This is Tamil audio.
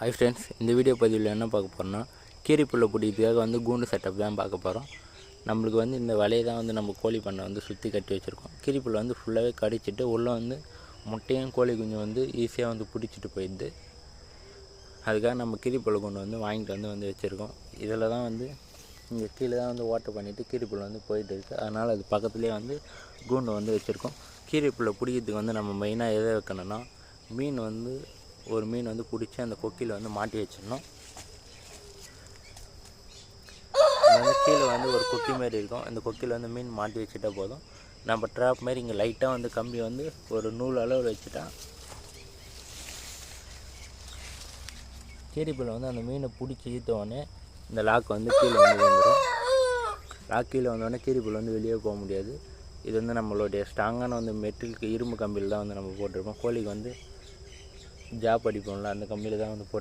ஹை ஃப்ரெண்ட்ஸ் இந்த வீடியோ பதிவில் என்ன பார்க்க போகிறோம்னா கீரிப்புள்ள பிடிக்கிறதுக்காக வந்து கூண்டு செட்டப் தான் பார்க்க போகிறோம் நம்மளுக்கு வந்து இந்த வலையை தான் வந்து நம்ம கோழி பண்ணை வந்து சுற்றி கட்டி வச்சுருக்கோம். கீரிப்புள்ள வந்து ஃபுல்லாகவே கடிச்சிட்டு உள்ளே வந்து முட்டையும் கோழி குஞ்சு வந்து ஈஸியாக வந்து பிடிச்சிட்டு போயிடுது. அதுக்காக நம்ம கீரிப்புள்ள கொண்டு வந்து வாங்கிட்டு வந்து வந்து வச்சுருக்கோம். இதில் தான் வந்து இங்கே கீழே தான் வந்து ஓட்டை பண்ணிவிட்டு கீரிப்புள்ள வந்து போயிட்டு இருக்குது அதனால் அது பக்கத்துலேயே வந்து கூண்டு வந்து வச்சுருக்கோம். கீரிப்புள்ள பிடிக்கிறதுக்கு வந்து நம்ம மெயினாக எதை வைக்கணும்னா மீன் வந்து ஒரு மீன் வந்து பிடிச்சி அந்த கொக்கியில் வந்து மாட்டி வச்சிடணும். வந்து கீழே வந்து ஒரு கொக்கி மாதிரி இருக்கும். அந்த கொக்கியில் வந்து மீன் மாட்டி வச்சுட்டா போதும். நம்ம ட்ராப் மாதிரி இங்கே லைட்டாக வந்து கம்பி வந்து ஒரு நூல் அளவில் வச்சுட்டா கீரிப்பில் வந்து அந்த மீனை பிடிச்சி இழுத்த உடனே இந்த லாக் வந்து கீழே வந்து வந்துடும் லாக் கீழே வந்தோடனே கீரிப்பில் வந்து வெளியே போக முடியாது. இது வந்து நம்மளுடைய ஸ்ட்ராங்கான வந்து மெட்டிலுக்கு இரும்பு கம்பியில் தான் வந்து நம்ம போட்டிருப்போம் கோழிக்கு வந்து ஜாப் அடிப்போம்ல அந்த கம்பியில் தான் வந்து போட்டு